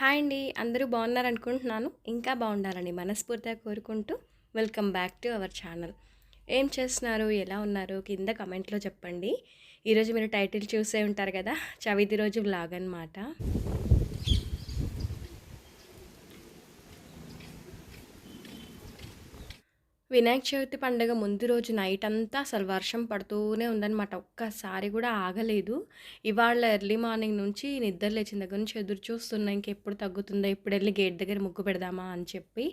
Hi అండి. అందరూ బాగున్నారు అనుకుంటున్నాను ఇంకా బాగుండాలని మనస్ఫూర్తిగా కోరుకుంటూ welcome back to our channel. ఏం చేస్తున్నారు? ఎలా ఉన్నారు? కింద కమెంట్లో చెప్పండి. ఈరోజు మీరు టైటిల్ చూసే ఉంటారు కదా చవితి రోజు బ్లాగ్ అనమాట వినాయక చవితి పండుగ ముందు రోజు నైట్ అంతా అసలు వర్షం పడుతూనే ఉందన్నమాట. ఒక్కసారి కూడా ఆగలేదు. ఇవాళ ఎర్లీ మార్నింగ్ నుంచి నిద్ర లేచిన దగ్గర నుంచి ఎదురు చూస్తున్నా ఇంకెప్పుడు తగ్గుతుందో ఇప్పుడు వెళ్ళి గేట్ దగ్గర ముగ్గు పెడదామా అని చెప్పి.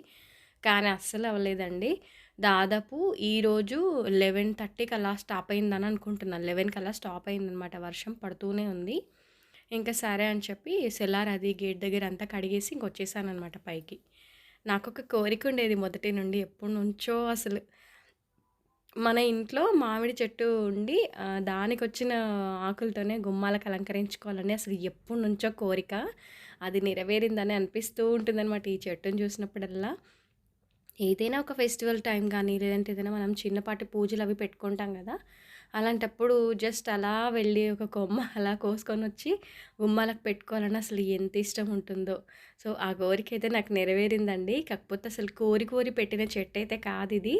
కానీ అస్సలు అవ్వలేదండి. దాదాపు ఈరోజు లెవెన్ థర్టీకి అలా స్టాప్ అయిందని అనుకుంటున్నాను లెవెన్కి అలా స్టాప్ అయిందనమాట వర్షం పడుతూనే ఉంది. ఇంకా సరే అని చెప్పి సెల్లార్ అది గేట్ దగ్గర అంతా కడిగేసి ఇంకొచ్చేసాను అనమాట పైకి. నాకు ఒక కోరిక ఉండేది మొదటి నుండి ఎప్పటి నుంచో అసలు. మన ఇంట్లో మామిడి చెట్టు ఉండి దానికి వచ్చిన ఆకులతోనే గుమ్మాలకు అలంకరించుకోవాలని అసలు ఎప్పటి నుంచో కోరిక. అది నెరవేరిందని అనిపిస్తూ ఉంటుందన్నమాట ఈ చెట్టును చూసినప్పుడల్లా. ఏదైనా ఒక ఫెస్టివల్ టైం కానీ లేదంటే ఏదైనా మనం చిన్నపాటి పూజలు అవి పెట్టుకుంటాం కదా అలాంటప్పుడు జస్ట్ అలా వెళ్ళి ఒక కొమ్మ అలా కోసుకొని వచ్చి గుమ్మాలకు పెట్టుకోవాలని అసలు ఎంత ఇష్టం ఉంటుందో. సో ఆ కోరిక అయితే నాకు నెరవేరిందండి. కాకపోతే అసలు కోరి కోరి పెట్టిన చెట్టు అయితే కాదు ఇది.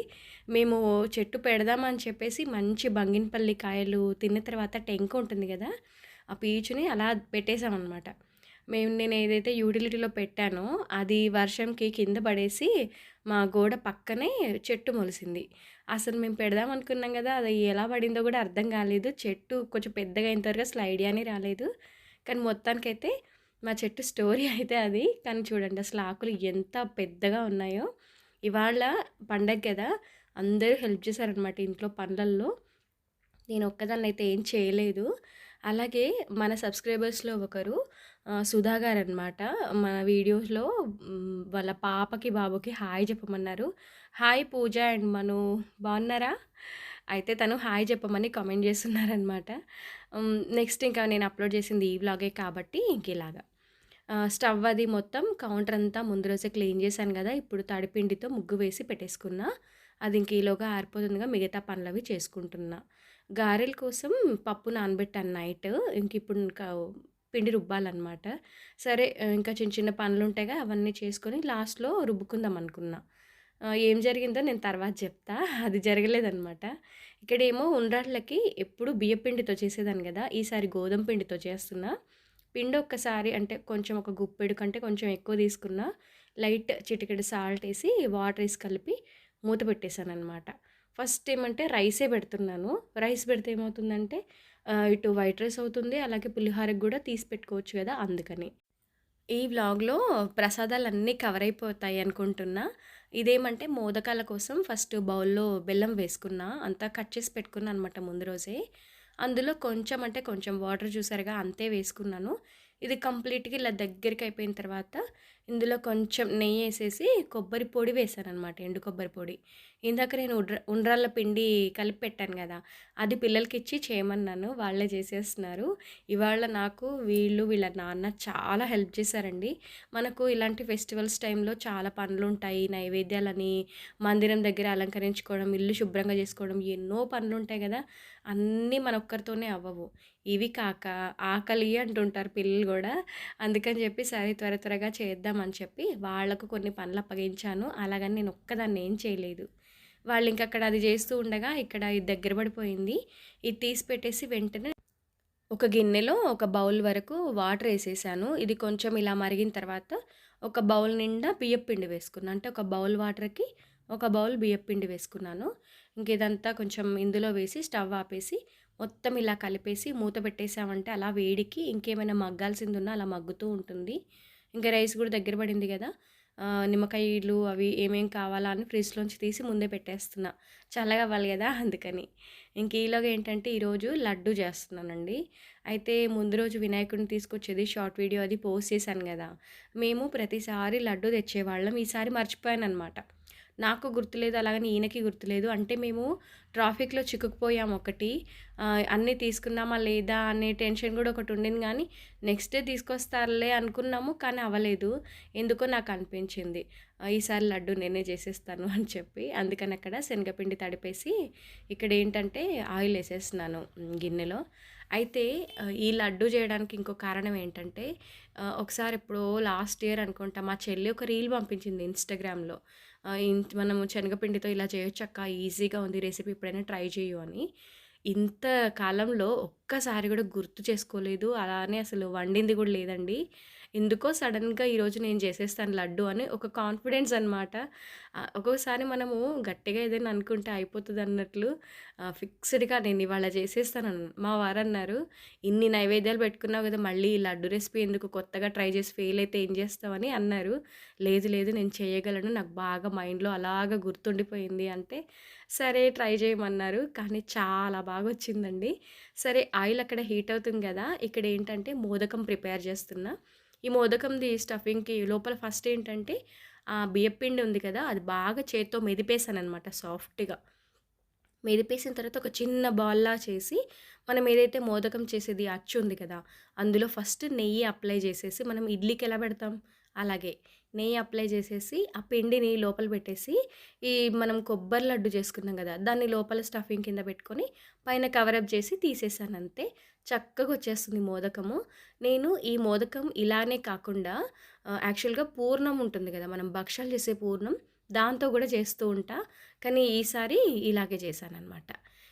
మేము చెట్టు పెడదామని చెప్పేసి మంచి బంగినపల్లి కాయలు తిన్న తర్వాత టెంక ఉంటుంది కదా ఆ పీచుని అలా పెట్టేసామన్నమాట మేము నేను ఏదైతే యూటిలిటీలో పెట్టానో అది వర్షంకి కింద పడేసి మా గోడ పక్కనే చెట్టు మొలిసింది. అసలు మేము పెడదాం అనుకున్నాం కదా అది ఎలా పడిందో కూడా అర్థం కాలేదు. చెట్టు కొంచెం పెద్దగా అయిన తర్వాత అసలు ఐడియానే రాలేదు. కానీ మొత్తానికైతే మా చెట్టు స్టోరీ అయితే అది. కానీ చూడండి అసలు ఆకులు ఎంత పెద్దగా ఉన్నాయో. ఇవాళ పండగ కదా అందరూ హెల్ప్ చేశారనమాట ఇంట్లో పనులల్లో. నేను ఒక్కదాన్ని అయితే ఏం చేయలేదు. అలాగే మన సబ్స్క్రైబర్స్లో ఒకరు సుధా గారు అనమాట మన వీడియోస్లో వాళ్ళ పాపకి బాబుకి హాయ్ చెప్పమన్నారు. హాయ్ పూజ అండ్ మను బాగున్నారా అయితే తను హాయ్ చెప్పమని కామెంట్ చేస్తున్నారనమాట. నెక్స్ట్ ఇంకా నేను అప్లోడ్ చేసింది ఈ వ్లాగే కాబట్టి ఇంక ఇలాగా. స్టవ్ అది మొత్తం కౌంటర్ అంతా ముందు రోజే క్లీన్ చేశాను కదా ఇప్పుడు తడిపిండితో ముగ్గు వేసి పెట్టేసుకున్నా. అది ఇంక ఈలోగా ఆరిపోతుందిగా మిగతా పనులవి చేసుకుంటున్నా. గారెల కోసం పప్పు నానబెట్టాను నైట్. ఇంక ఇప్పుడు ఇంకా పిండి రుబ్బాలన్నమాట. సరే ఇంకా చిన్న చిన్న పనులు ఉంటాయిగా అవన్నీ చేసుకొని లాస్ట్లో రుబ్బుకుందాం అనుకున్నా. ఏం జరిగిందో నేను తర్వాత చెప్తా. అది జరగలేదనమాట ఇక్కడేమో ఉండ్రాళ్ళకి ఎప్పుడు బియ్యపిండితో చేసేదాన్ని కదా ఈసారి గోధుమ పిండితో చేస్తున్నా. పిండి ఒక్కసారి అంటే కొంచెం ఒక గుప్పెడు కంటే కొంచెం ఎక్కువ తీసుకున్నా లైట్ చిటికెడు సాల్ట్ వేసి వాటర్ వేసి కలిపి మూత పెట్టేశాను అనమాట ఫస్ట్ ఏమంటే రైసే పెడుతున్నాను. రైస్ పెడితే ఏమవుతుందంటే ఇటు వైట్ రైస్ అవుతుంది అలాగే పులిహోరకు కూడా తీసి పెట్టుకోవచ్చు కదా అందుకని. ఈ వ్లాగ్లో ప్రసాదాలు అన్నీ కవర్ అయిపోతాయి అనుకుంటున్నా. ఇదేమంటే మోదకాల కోసం ఫస్ట్ బౌల్లో బెల్లం వేసుకున్నా అంతా కట్ చేసి పెట్టుకున్నా అనమాట ముందు రోజే. అందులో కొంచెం అంటే కొంచెం వాటర్ చూసారుగా అంతే వేసుకున్నాను. ఇది కంప్లీట్గా ఇలా దగ్గరికి అయిపోయిన తర్వాత ఇందులో కొంచెం నెయ్యి వేసేసి కొబ్బరి పొడి వేసాను అనమాట ఎండు కొబ్బరి పొడి. ఇందాక నేను ఉండ్ర ఉండ్రాళ్ళ పిండి కలిపి పెట్టాను కదా అది పిల్లలకి ఇచ్చి చేయమన్నాను వాళ్ళే చేసేస్తున్నారు. ఇవాళ నాకు వీళ్ళు వీళ్ళ నాన్న చాలా హెల్ప్ చేశారండి. మనకు ఇలాంటి ఫెస్టివల్స్ టైంలో చాలా పనులు ఉంటాయి నైవేద్యాలని మందిరం దగ్గర అలంకరించుకోవడం ఇల్లు శుభ్రంగా చేసుకోవడం ఎన్నో పనులు ఉంటాయి కదా అన్నీ మన ఒక్కరితోనే అవ్వవు. ఇవి కాక ఆకలి అంటుంటారు పిల్లలు కూడా. అందుకని చెప్పి సరే త్వర త్వరగా చేద్దామని చెప్పి వాళ్ళకు కొన్ని పనులు అప్పగించాను. అలాగని నేను ఒక్కదాన్ని ఏం చేయలేదు. వాళ్ళు ఇంక అక్కడ అది చేస్తూ ఉండగా ఇక్కడ ఇది దగ్గర పడిపోయింది. ఇది తీసి పెట్టేసి వెంటనే ఒక గిన్నెలో ఒక బౌల్ వరకు వాటర్ వేసేసాను. ఇది కొంచెం ఇలా మరిగిన తర్వాత ఒక బౌల్ నిండా బియ్యం పిండి వేసుకున్నాను. అంటే ఒక బౌల్ వాటర్కి ఒక బౌల్ బియ్యం పిండి వేసుకున్నాను. ఇంక ఇదంతా కొంచెం ఇందులో వేసి స్టవ్ ఆపేసి మొత్తం ఇలా కలిపేసి మూత పెట్టేసామంటే అలా వేడికి ఇంకేమైనా మగ్గాల్సింది ఉన్నా అలా మగ్గుతూ ఉంటుంది. ఇంకా రైస్ కూడా దగ్గర పడింది కదా. నిమ్మకాయలు అవి ఏమేం కావాలా అని ఫ్రిడ్జ్లోంచి తీసి ముందే పెట్టేస్తున్నా. చల్లగా అవ్వాలి కదా అందుకని. ఇంక ఈలోగా ఏంటంటే ఈరోజు లడ్డు చేస్తున్నానండి. అయితే ముందు రోజు వినాయకుడిని తీసుకొచ్చేది షార్ట్ వీడియో అది పోస్ట్ చేశాను కదా. మేము ప్రతిసారి లడ్డు తెచ్చేవాళ్ళం. ఈసారి మర్చిపోయాను అనమాట నాకు గుర్తులేదు అలాగని ఈయనకి గుర్తులేదు. అంటే మేము ట్రాఫిక్లో చిక్కుకుపోయాము ఒకటి. అన్నీ తీసుకున్నామా లేదా అనే టెన్షన్ కూడా ఒకటి ఉండింది కానీ నెక్స్ట్ డే తీసుకొస్తారులే అనుకున్నాము కానీ అవ్వలేదు. ఎందుకో నాకు అనిపించింది. ఈసారి లడ్డు నేనే చేసేస్తాను అని చెప్పి. అందుకని అక్కడ శనగపిండి తడిపేసి ఇక్కడ ఏంటంటే ఆయిల్ వేసేస్తున్నాను గిన్నెలో. అయితే ఈ లడ్డు చేయడానికి ఇంకో కారణం ఏంటంటే ఒకసారి ఎప్పుడో లాస్ట్ ఇయర్ అనుకుంటా మా చెల్లి ఒక రీల్ పంపించింది ఇన్‌స్టాగ్రామ్‌లో. మనము శనగపిండితో ఇలా చేయొచ్చు అక్క ఈజీగా ఉంది రెసిపీ ఎప్పుడైనా ట్రై చేయు అని. ఇంత కాలంలో ఒక్కసారి కూడా గుర్తు చేసుకోలేదు. అలానే అసలు వండింది కూడా లేదండి. ఎందుకో సడన్గా ఈరోజు నేను చేసేస్తాను లడ్డు అని ఒక కాన్ఫిడెన్స్ అనమాట. ఒక్కొక్కసారి ఒక్కోసారి మనము గట్టిగా ఏదైనా అనుకుంటే అయిపోతుంది అన్నట్లు ఫిక్స్‌డ్‌గా నేను ఇవాళ చేసేస్తాను మా వారు అన్నారు "ఇన్ని నైవేద్యాలు పెట్టుకున్నావు కదా మళ్ళీ ఈ లడ్డు రెసిపీ ఎందుకు కొత్తగా ట్రై చేసి ఫెయిల్ అయితే ఏం చేస్తావని" అన్నారు. లేదు లేదు నేను చేయగలను. నాకు బాగా మైండ్‌లో అలాగా గుర్తుండిపోయింది అంటే, సరే ట్రై చేయమన్నారు. కానీ చాలా బాగా వచ్చిందండి సరే ఆయిల్ అక్కడ హీట్ అవుతుంది కదా ఇక్కడ ఏంటంటే మోదకం ప్రిపేర్ చేస్తున్నా. ఈ మోదకంది స్టఫింగ్‌కి లోపల ఫస్ట్ ఏంటంటే బియ్యపిండి ఉంది కదా! అది బాగా చేత్తో మెదిపేసాననమాట సాఫ్ట్‌గా. మెదిపేసిన తర్వాత ఒక చిన్న బాల్‌లా చేసి, మనం ఏదైతే మోదకం చేసేది అచ్చు ఉంది కదా! అందులో ఫస్ట్ నెయ్యి అప్లై చేసేసి, మనం ఇడ్లీకి ఎలా పెడతాం? అలాగే నెయ్యి అప్లై చేసేసి, ఆ పిండిని లోపల పెట్టేసి, ఈ మనం కొబ్బరి లడ్డు చేసుకున్నాం కదా దాన్ని లోపల స్టఫింగ్ కింద పెట్టుకొని, పైన కవరప్ చేసి తీసేసానంతే. చక్కగా వచ్చేస్తుంది మోదకము. నేను ఈ మోదకం ఇలానే కాకుండా యాక్చువల్‌గా పూర్ణం ఉంటుంది కదా మనం భక్షాలు చేసే పూర్ణం, దాంతో కూడా చేస్తూ ఉంటా. కానీ ఈసారి ఇలాగే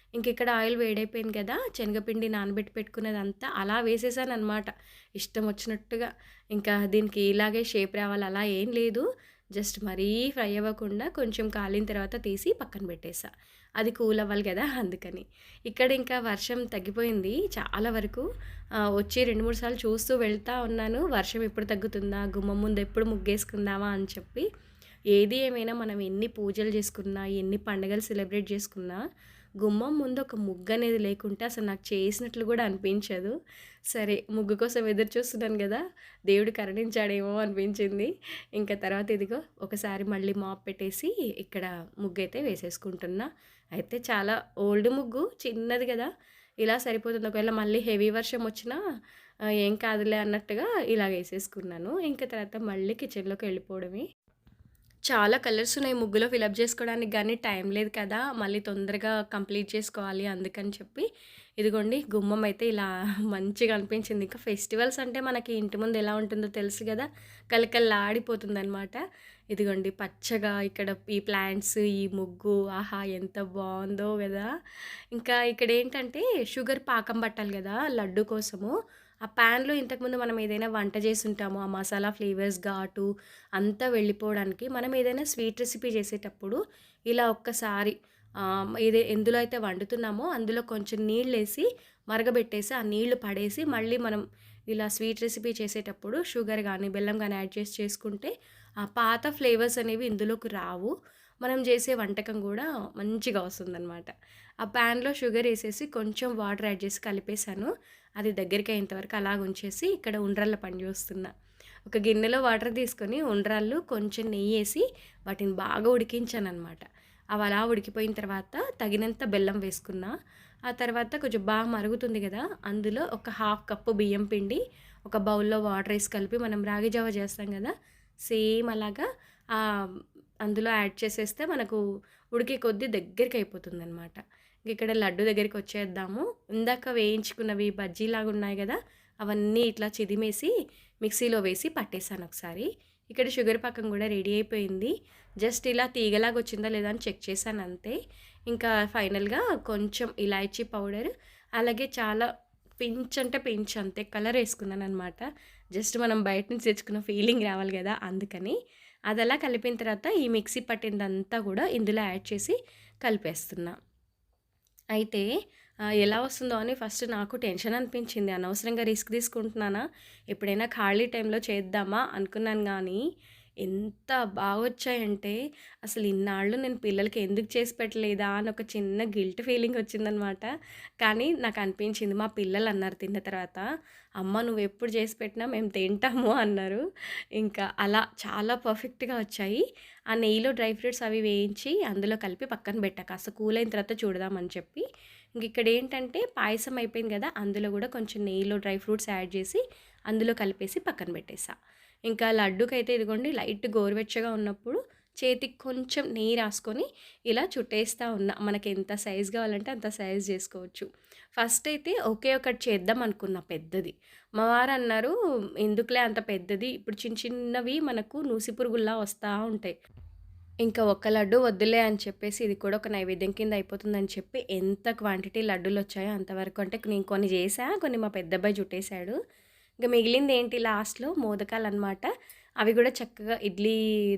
చేశాననమాట. ఇంకిక్కడ ఆయిల్ వేడైపోయింది కదా! శనగపిండి నానబెట్టి పెట్టుకున్నదంతా అలా వేసేసాను అనమాట ఇష్టం వచ్చినట్టుగా. ఇంకా దీనికి ఇలాగే షేప్ రావాలి అలా ఏం లేదు. జస్ట్ మరీ ఫ్రై అవ్వకుండా కొంచెం కాలిన తర్వాత తీసి పక్కన పెట్టేసా. అది కూల్ అవ్వాలి కదా అందుకని. ఇక్కడ ఇంకా వర్షం తగ్గిపోయింది చాలా వరకు. వచ్చి 2, 3 సార్లు చూస్తూ వెళ్తా ఉన్నాను. వర్షం ఎప్పుడు తగ్గుతుందా? గుమ్మం ముందు ఎప్పుడు ముగ్గేసుకుందామా అని చెప్పి. ఏది ఏమైనా మనం ఎన్ని పూజలు చేసుకున్నా, ఎన్ని పండుగలు సెలబ్రేట్ చేసుకున్నా, గుమ్మం ముందు ఒక ముగ్గు అనేది లేకుంటే అసలు నాకు చేసినట్లు కూడా అనిపించదు. సరే ముగ్గు కోసం ఎదురు చూస్తున్నాను కదా దేవుడు కరుణించాడేమో అనిపించింది. ఇంకా తర్వాత ఇదిగో ఒకసారి మళ్ళీ మాప్ పెట్టేసి ఇక్కడ ముగ్గు అయితే వేసేసుకుంటున్నా. అయితే చాలా ఓల్డ్ ముగ్గు చిన్నది కదా ఇలా సరిపోతుంది. ఒకవేళ మళ్ళీ హెవీ వర్షం వచ్చినా ఏం కాదులే అన్నట్టుగా ఇలా వేసేసుకున్నాను ఇంకా తర్వాత మళ్ళీ కిచెన్‌లోకి వెళ్ళిపోవడమే. చాలా కలర్స్ ఉన్నాయి ముగ్గులో ఫిలప్ చేసుకోవడానికి కానీ టైం లేదు కదా! మళ్ళీ తొందరగా కంప్లీట్ చేసుకోవాలి అందుకని చెప్పి, ఇదిగోండి గుమ్మం అయితే ఇలా మంచిగా అనిపించింది. ఇంకా ఫెస్టివల్స్ అంటే మనకి ఇంటి ముందు ఎలా ఉంటుందో తెలుసు గదా! అనమాట ఇదిగోండి పచ్చగా ఇక్కడ ఈ ప్లాంట్స్, ఈ ముగ్గు ఆహా! ఎంత బాగుందో కదా ఇంకా ఇక్కడ ఏంటంటే షుగర్ పాకం పట్టాలి కదా లడ్డు కోసము. ఆ పాన్‌లో ఇంతకుముందు మనం ఏదైనా వంట చేసి ఉంటామో ఆ మసాలా ఫ్లేవర్స్ ఘాటు అంతా వెళ్ళిపోవడానికి మనం ఏదైనా స్వీట్ రెసిపీ చేసేటప్పుడు ఇలా ఒక్కసారి ఏదే ఎందులో అయితే వండుతున్నామో అందులో కొంచెం నీళ్ళు వేసి మరగబెట్టేసి, ఆ నీళ్ళు పడేసి మళ్ళీ మనం ఇలా స్వీట్ రెసిపీ చేసేటప్పుడు షుగర్ కానీ బెల్లం కానీ యాడ్ చేసి చేసుకుంటే ఆ పాత ఫ్లేవర్స్ అనేవి ఇందులోకి రావు. మనం చేసే వంటకం కూడా మంచిగా వస్తుందన్నమాట ఆ పాన్‌లో షుగర్ వేసేసి కొంచెం వాటర్ యాడ్ చేసి కలిపేసాను. అది దగ్గరికి అయ్యేంతవరకు అలా అలాగుంచేసి ఇక్కడ ఉండ్రళ్ళ పని జూస్తున్నా. ఒక గిన్నెలో వాటర్ తీసుకొని ఉండ్రాళ్ళు కొంచెం నెయ్యి వేసి వాటిని బాగా ఉడికించాననమాట. అవి అలా ఉడికిపోయిన తర్వాత తగినంత బెల్లం వేసుకున్నా. ఆ తర్వాత కొంచెం బాగా మరుగుతుంది కదా అందులో ఒక హాఫ్ కప్పు బియ్యం పిండి, ఒక బౌల్‌లో వాటర్ వేసి కలిపి మనం రాగి జావ చేస్తాం కదా సేమ్ అలాగా అందులో యాడ్ చేసేస్తే మనకు ఉడికే కొద్దీ అనమాట ఇక్కడ లడ్డు దగ్గరికొచ్చేద్దాము. ఇందాక వేయించుకున్నవి బజ్జీలాగా ఉన్నాయి కదా అవన్నీ ఇట్లా చిదిమేసి మిక్సీలో వేసి పట్టేసాను ఒకసారి. ఇక్కడ షుగర్ పాకం కూడా రెడీ అయిపోయింది. జస్ట్ ఇలా తీగలాగా వచ్చిందా లేదా అని చెక్ చేశాను అంతే. ఇంకా ఫైనల్‌గా కొంచెం ఇలాయచీ పౌడర్ అలాగే చాలా పించ్ అంటే పించ్ అంతే కలర్ ఏసుకున్నాననమాట. జస్ట్ మనం బయట నుంచి తెచ్చుకున్న ఫీలింగ్ రావాలి కదా అందుకని. అదలా కలిపిన తర్వాత ఈ మిక్సీ పట్టిందంతా కూడా ఇందులో యాడ్ చేసి కలిపేస్తున్నా. అయితే ఎలా వస్తుందో అని ఫస్ట్ నాకు టెన్షన్ అనిపించింది. అనవసరంగా రిస్క్ తీసుకుంటున్నానా? ఎప్పుడైనా ఖాళీ టైంలో చేద్దామా అనుకున్నాను కానీ ఎంత బాగొచ్చాయంటే అసలు ఇన్నాళ్ళు నేను పిల్లలకి ఎందుకు చేసి పెట్టలేదా అని ఒక చిన్న గిల్ట్ ఫీలింగ్ వచ్చిందనమాట. కానీ నాకు అనిపించింది మా పిల్లలు అన్నారు తిన్న తర్వాత, "అమ్మ నువ్వు ఎప్పుడు చేసి పెట్టినా మేము తింటాము" అన్నారు. ఇంకా అలా చాలా పర్ఫెక్ట్‌గా వచ్చాయి. ఆ నెయ్యిలో డ్రై ఫ్రూట్స్ అవి వేయించి అందులో కలిపి పక్కన పెట్టా. కాస్త కూల్ అయిన తర్వాత చూడదామని చెప్పి. ఇంక ఇక్కడేంటంటే పాయసం అయిపోయింది కదా అందులో కూడా కొంచెం నెయ్యిలో డ్రై ఫ్రూట్స్ యాడ్ చేసి అందులో కలిపేసి పక్కన పెట్టేసా. ఇంకా లడ్డుకైతే ఇదిగోండి లైట్ గోరువెచ్చగా ఉన్నప్పుడు చేతికి కొంచెం నెయ్యి రాసుకొని ఇలా చుట్టేస్తా ఉన్నా. మనకి ఎంత సైజ్ కావాలంటే అంత సైజ్ చేసుకోవచ్చు. ఫస్ట్ అయితే ఒకే ఒకటి చేద్దాం అనుకున్నా పెద్దది. మా వారు అన్నారు ఎందుకులే అంత పెద్దది? ఇప్పుడు చిన్న చిన్నవి మనకు నూసి పురుగుల్లా వస్తూ ఉంటాయి. ఇంకా ఒక్క లడ్డు వద్దులే అని చెప్పేసి ఇది కూడా ఒక నైవేద్యం కింద అయిపోతుందని చెప్పి ఎంత క్వాంటిటీ లడ్డూలు వచ్చాయో అంతవరకు. అంటే నేను కొన్ని చేసా కొన్ని మా పెద్దబ్బాయి చుట్టేశాడు. ఇంకా మిగిలింది ఏంటి లాస్ట్లో? మోదకాలు అనమాట అవి కూడా చక్కగా ఇడ్లీ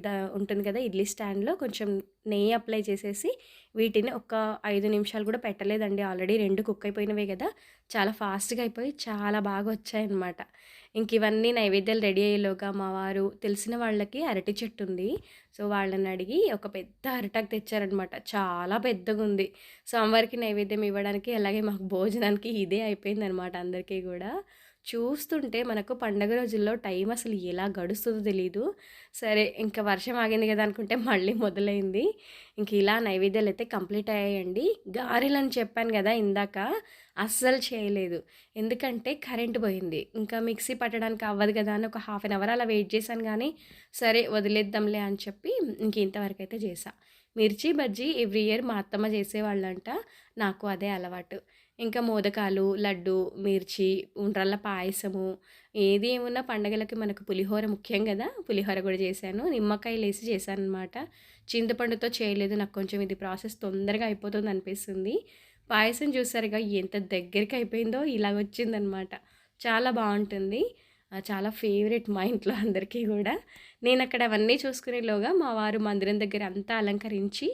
ద ఉంటుంది కదా ఇడ్లీ స్టాండ్లో కొంచెం నెయ్యి అప్లై చేసేసి వీటిని ఒక ఐదు నిమిషాలు కూడా పెట్టలేదండి. ఆల్రెడీ రెండు కుక్ అయిపోయినవే కదా చాలా ఫాస్ట్గా అయిపోయి చాలా బాగా వచ్చాయన్నమాట. ఇంక ఇవన్నీ నైవేద్యాలు రెడీ అయ్యేలోగా మా వారు తెలిసిన వాళ్ళకి అరటి చెట్టు ఉంది. సో వాళ్ళని అడిగి ఒక పెద్ద అరటాకు తెచ్చారనమాట చాలా పెద్దగా ఉంది. సో అమ్మవారికి నైవేద్యం ఇవ్వడానికి అలాగే మాకు భోజనానికి ఇదే అయిపోయింది అనమాట అందరికీ కూడా. చూస్తుంటే మనకు పండగ రోజుల్లో టైం అసలు ఎలా గడుస్తుందో తెలీదు. సరే ఇంకా వర్షం ఆగింది కదా అనుకుంటే మళ్ళీ మొదలైంది. ఇంక ఇలా నైవేద్యాలు అయితే కంప్లీట్ అయ్యాయండి. గారెలని చెప్పాను కదా ఇందాక అస్సలు చేయలేదు. ఎందుకంటే కరెంట్ పోయింది. ఇంకా మిక్సీ పట్టడానికి అవ్వదు కదా అని ఒక హాఫ్ అన్ అవర్ అలా వెయిట్ చేశాను కానీ సరే వదిలేద్దాంలే అని చెప్పి ఇంక ఇంతవరకు అయితే చేశాను మిర్చి బజ్జీ ఎవ్రీ ఇయర్ మా అత్తమ్మ చేసేవాళ్ళంట. నాకు అదే అలవాటు. ఇంకా మోదకాలు లడ్డు మిర్చి ఉండ్రల్ల పాయసము ఏది ఏమున్నా పండగలకి మనకు పులిహోర ముఖ్యం కదా. పులిహోర కూడా చేశాను. నిమ్మకాయలు వేసి చేశాను అనమాట చింతపండుతో చేయలేదు. నాకు కొంచెం ఇది ప్రాసెస్ తొందరగా అయిపోతుంది అనిపిస్తుంది. పాయసం చూసారుగా ఎంత దగ్గరికి అయిపోయిందో ఇలా వచ్చిందనమాట చాలా బాగుంటుంది. చాలా ఫేవరెట్ మా ఇంట్లో అందరికీ కూడా. నేను అక్కడ అవన్నీ చూసుకునేలోగా మా వారు మందిరం దగ్గర అంతా అలంకరించి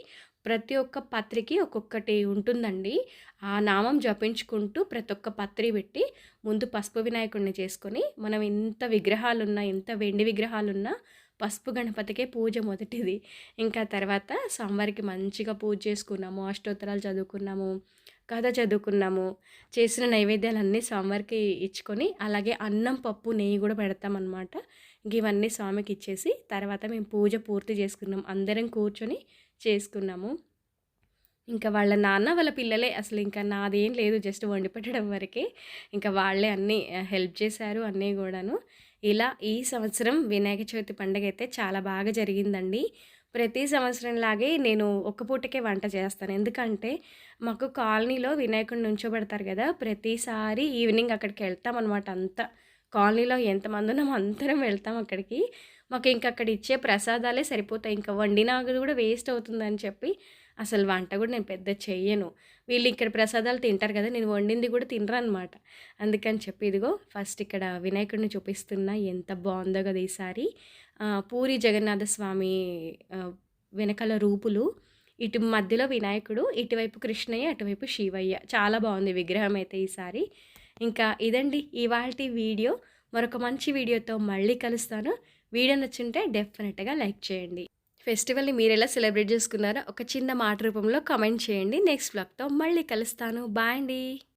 ప్రతి ఒక్క పత్రికి ఒక్కొక్కటి ఉంటుందండి. ఆ నామం జపించుకుంటూ ప్రతి ఒక్క పత్రి పెట్టి ముందు పసుపు వినాయకుడిని చేసుకొని మనం ఎంత విగ్రహాలున్నా ఎంత వెండి విగ్రహాలున్నా పసుపు గణపతికే పూజ మొదటిది. ఇంకా తర్వాత స్వామివారికి మంచిగా పూజ చేసుకున్నాము అష్టోత్తరాలు చదువుకున్నాము. కథ చదువుకున్నాము. చేసిన నైవేద్యాలన్నీ స్వామివారికి ఇచ్చుకొని అలాగే అన్నం పప్పు నెయ్యి కూడా పెడతామన్నమాట. ఇవన్నీ స్వామికి ఇచ్చేసి తర్వాత మేము పూజ పూర్తి చేసుకున్నాం. అందరం కూర్చొని చేసుకున్నాము. ఇంకా వాళ్ళ నాన్న వాళ్ళ పిల్లలే అసలు ఇంకా నాదేం లేదు జస్ట్ వండి పెట్టడం వరకే. ఇంకా వాళ్ళే అన్నీ హెల్ప్ చేశారు అన్నీ కూడాను. ఇలా ఈ సంవత్సరం వినాయక చవితి పండుగ అయితే చాలా బాగా జరిగిందండి. ప్రతి సంవత్సరం లాగే నేను ఒక్క పూటకే వంట చేస్తాను. ఎందుకంటే మాకు కాలనీలో వినాయకుడిని ఉంచోబెడతారు కదా ప్రతిసారి ఈవినింగ్ అక్కడికి వెళ్తాం అనమాట అంతా. కాలనీలో ఎంతమంది ఉన్నాం అందరం వెళ్తాం అక్కడికి. మాకు ఇంక అక్కడ ఇచ్చే ప్రసాదాలే సరిపోతాయి. ఇంకా వండినాగది కూడా వేస్ట్ అవుతుందని చెప్పి అసలు వంట కూడా నేను పెద్ద చెయ్యను. వీళ్ళు ఇక్కడ ప్రసాదాలు తింటారు కదా నేను వండింది కూడా తినరు అనమాట అందుకని చెప్పి ఇదిగో ఫస్ట్ ఇక్కడ వినాయకుడిని చూపిస్తున్నా ఎంత బాగుందో కదా ఈసారి పూరి జగన్నాథ స్వామి వెనకాల రూపులు ఇటు మధ్యలో వినాయకుడు ఇటువైపు కృష్ణయ్య అటువైపు శివయ్య. చాలా బాగుంది విగ్రహం అయితే ఈసారి ఇంకా ఇదండి ఇవాళ వీడియో. మరొక మంచి వీడియోతో మళ్ళీ కలుస్తాను. వీడియో నచ్చుంటే డెఫినెట్గా లైక్ చేయండి. ఫెస్టివల్ని మీరు ఎలా సెలబ్రేట్ చేసుకున్నారో ఒక చిన్న మాట రూపంలో కమెంట్ చేయండి. నెక్స్ట్ బ్లాగ్తో మళ్ళీ కలుస్తాను. బాయ్ అండి.